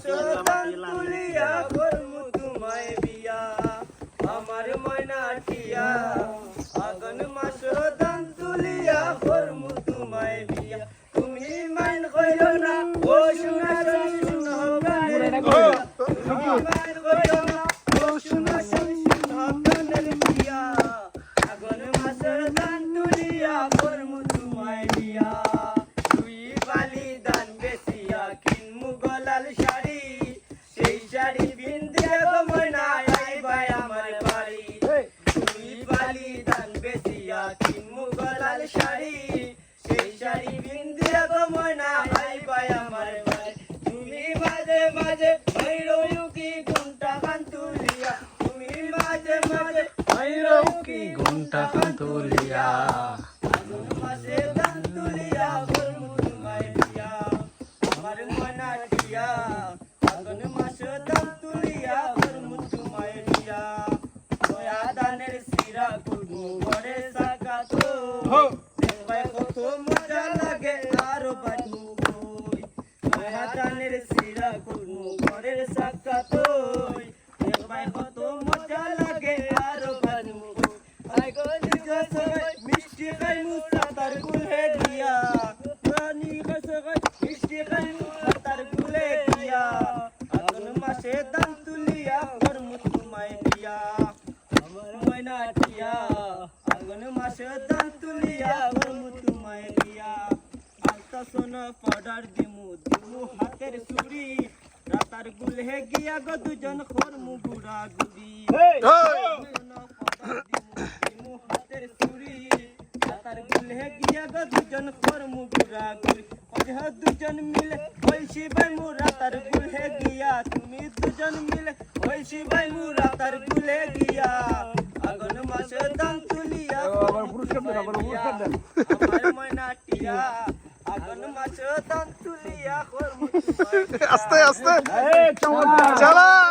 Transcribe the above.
দান তুলিয়া করমু তোমায় বিয়া। আমার ময়না টিয়া আগুন মাসে দান তুলিয়া করমু তোমায় বিয়া। তুমি মাইন কইরো না ও শুনা শুনা গানের তুমি মাইন কইরো না ও শুনা শুনা গানের বিয়া। আগুন মাসে দান তুলিয়া শাড়ি, সেই শাড়ি বিনতে গো ময়না আইবাই আমার বাড়ি তুমি মাঝে মাঝে কি ঘুমটা কান তুলিয়া তুমি মাঝে মাঝে কি ঘুমটা আগুন মাসে তো দেখবাই কত মজা লাগে আরও বাটু কই দয়া সিরা করমু ঘরে সাকা তো দেখবাই কত মজা লাগে আরও বাটু কই আই গো নিজ সবাই মিষ্টি খাই মুসা তার গুলে দিয়া রানী গসগাই মিষ্টি খাই মুসা তার গুলে দিয়া আগুন মাসে দান তুলিয়া করমু তোমায় দিয়া। আমার ময়না টিয়া আগুন মাসে দান তুলিয়া করমু তোমায় দিয়া আলতা সোনা পাউডার দিমু দিমু হাতের চুড়ি রাতার গুলে গিয়া গো দুজন খরমু গুড়া গুড়ি হাতের চুরি হাতার গুলে গিয়া গো দুজন খরমু গুড়া গুড়ি অজহ দুজন মিলে হইছি ভাই মু রাতার গুলে গিয়া তুমি দুজন মিলে হইছি ভাই মু রাতার গুলে গিয়া আস্তে আস্তে চালা